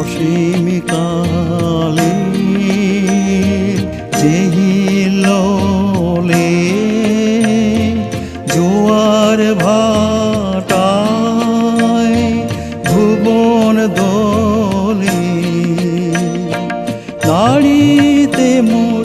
অসীমকালে চেহিলে জোয়ার ভাটায় ভুবন দোলে দাড়িতে মোর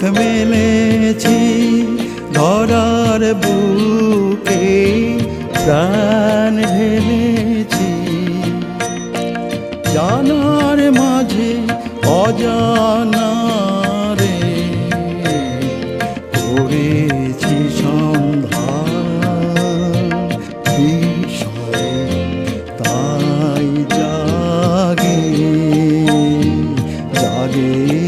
পথ মেলেছি ধরার বুকে, প্রাণ ঢেলেছি। জানার মাঝে অজানা রে, করেছি সন্ধ্যা তাই জাগে জাগে